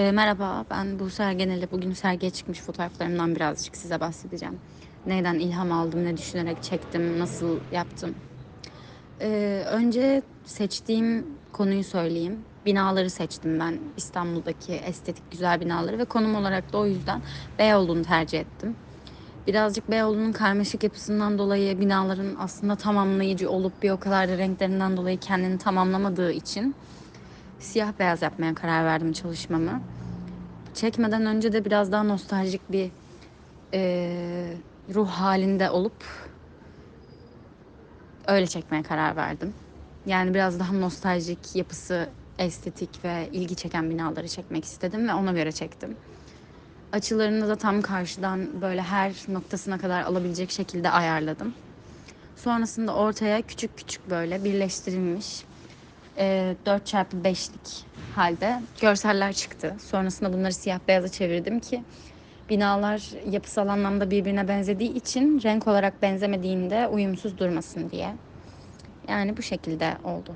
Ee, merhaba, ben Buse Ergenel'e bugün sergiye çıkmış fotoğraflarımdan birazcık size bahsedeceğim. Neyden ilham aldım, ne düşünerek çektim, nasıl yaptım. Ee, önce seçtiğim konuyu söyleyeyim. Binaları seçtim ben. İstanbul'daki estetik güzel binaları ve konum olarak da o yüzden Beyoğlu'nu tercih ettim. Birazcık Beyoğlu'nun karmaşık yapısından dolayı binaların aslında tamamlayıcı olup bir o kadar da renklerinden dolayı kendini tamamlamadığı için siyah beyaz yapmaya karar verdim çalışmamı. Çekmeden önce de biraz daha nostaljik bir eee, ruh halinde olup öyle çekmeye karar verdim. Yani biraz daha nostaljik yapısı, estetik ve ilgi çeken binaları çekmek istedim ve ona göre çektim. Açılarını da tam karşıdan böyle her noktasına kadar alabilecek şekilde ayarladım. Sonrasında ortaya küçük küçük böyle birleştirilmiş e, 4x5'lik halde görseller çıktı. Sonrasında bunları siyah beyaza çevirdim ki binalar yapısal anlamda birbirine benzediği için renk olarak benzemediğinde uyumsuz durmasın diye. Yani bu şekilde oldu.